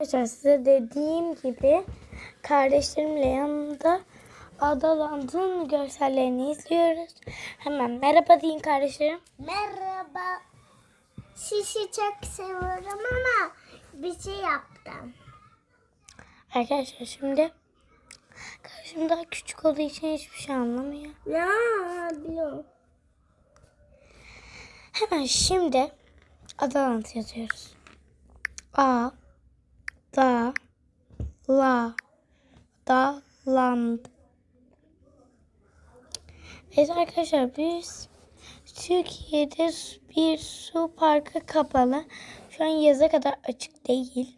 Arkadaşlar size dediğim gibi kardeşlerimle yanımda Adaland'ın görsellerini izliyoruz. Hemen merhaba deyin kardeşlerim. Merhaba. Sizi çok seviyorum ama bir şey yaptım. Arkadaşlar şimdi kardeşim daha küçük olduğu için hiçbir şey anlamıyor. Ya biliyorum. Hemen şimdi Adaland yazıyoruz. A la da land. Evet arkadaşlar biz Türkiye'de bir su parkı kapalı. Şu an yaza kadar açık değil.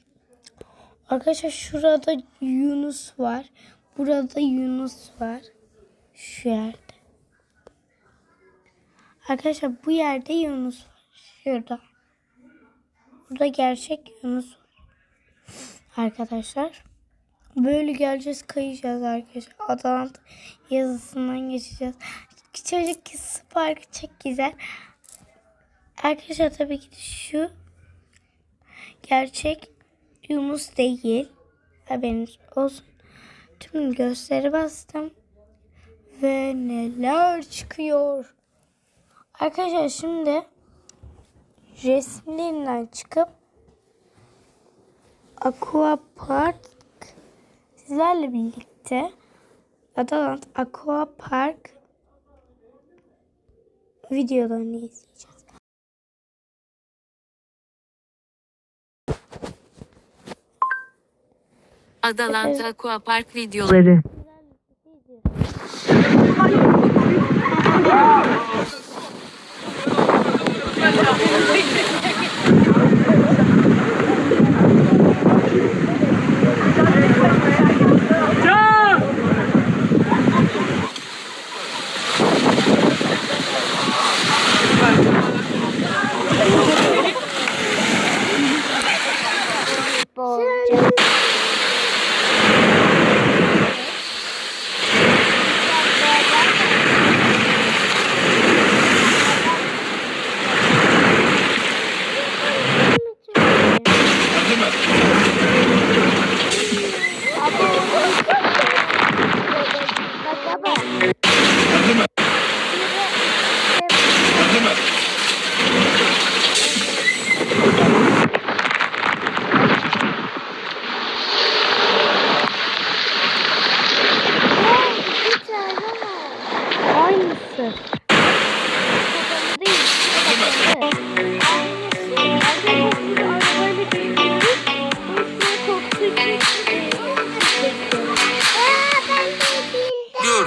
Arkadaşlar şurada Yunus var. Burada Yunus var. Şu yerde. Arkadaşlar bu yerde Yunus var. Şurada. Burada gerçek Yunus var. Arkadaşlar. Böyle geleceğiz kayacağız arkadaşlar. Adalant yazısından geçeceğiz. Çocuk kız parkı çok güzel. Arkadaşlar tabii ki şu gerçek Yunus değil. Haberiniz olsun. Tüm gösteri bastım. Ve neler çıkıyor. Arkadaşlar şimdi resimlerinden çıkıp Aqua Park sizlerle birlikte Adalant Aqua Park videolarını izleyeceğiz. Adalanta Aquapark videoları.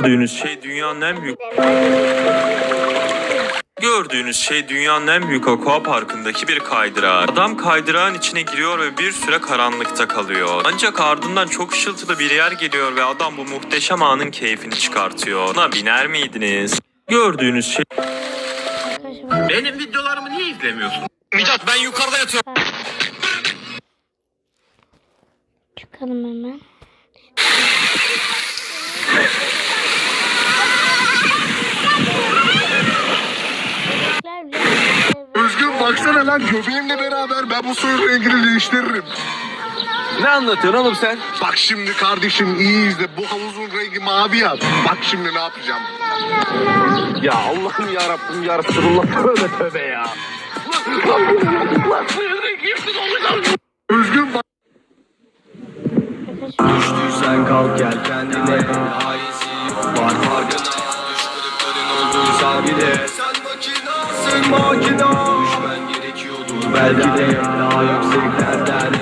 Gördüğünüz şey dünyanın en büyük Gördüğünüz şey dünyanın en büyük aqua parkındaki bir kaydırağı. Adam kaydırağın içine giriyor ve bir süre karanlıkta kalıyor. Ancak ardından çok ışıltılı bir yer geliyor ve adam bu muhteşem anın keyfini çıkartıyor. Buna biner miydiniz? Gördüğünüz şey... Benim videolarımı niye izlemiyorsun? Mithat ben yukarıda yatıyorum. çıkalım hemen. Baksana lan göbeğimle beraber ben bu suyun rengini değiştiririm. Ne anlatıyorsun oğlum sen? Bak şimdi kardeşim iyi izle bu havuzun rengi mavi yap. Bak şimdi ne yapacağım. Ya Allah'ım ya Rabbim ya Resulullah tövbe tövbe ya. Özgür bak. Düştüysen kalk gel kendine Haisi yok var farkına Düşmanlıkların olduysa bile Sen makinasın makina gerekiyordur belki de Daha yükseklerden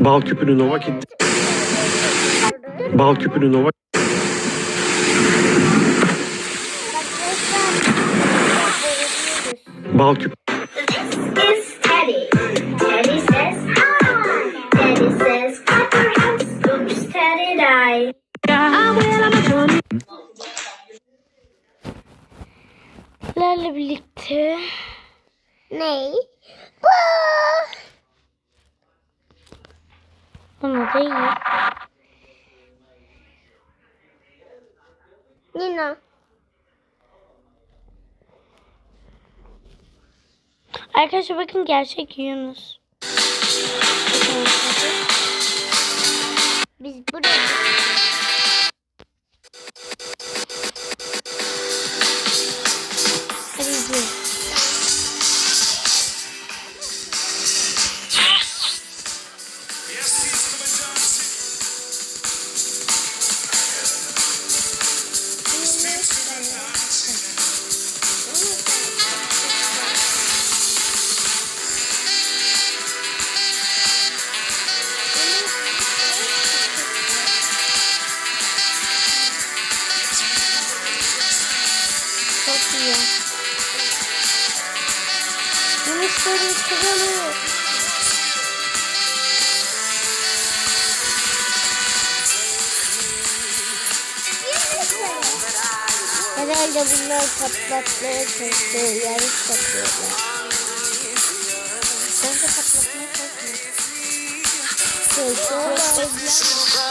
Bal küpünü Nova gitti. Bal küpünü Nova Bal küp sizlerle birlikte ne? Bu. Bunu da iyi. Nina. Arkadaşlar bakın gerçek Yunus. Biz buraya Yunusların kralı. herhalde bunlar patlatmaya çalışıyor. Yarış yapıyorlar. Bence patlatmaya çalışmıyor. Çalışıyorlar.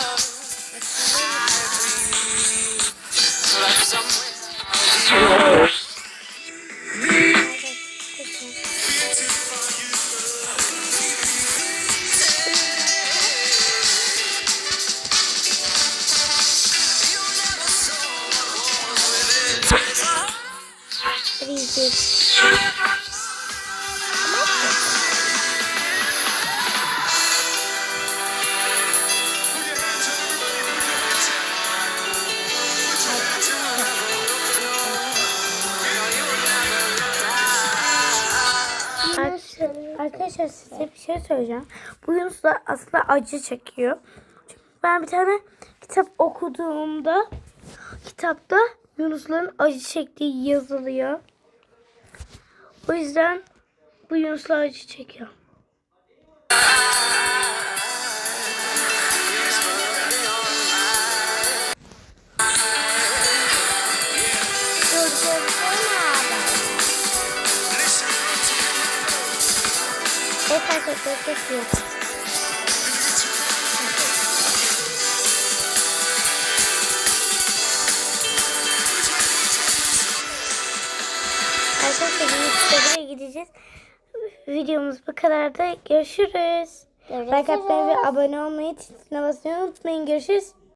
Arkadaşlar, size bir şey söyleyeceğim. Bu Yunuslar aslında acı çekiyor. Çünkü ben bir tane kitap okuduğumda kitapta Yunusların acı çektiği yazılıyor. O yüzden bu Yunuslar acı çekiyor. Evet arkadaşlar çok iyi. Arkadaşlar buraya gideceğiz. Videomuz bu kadar da görüşürüz. Like atmayı ve abone olmayı, basmayı unutmayın. Görüşürüz.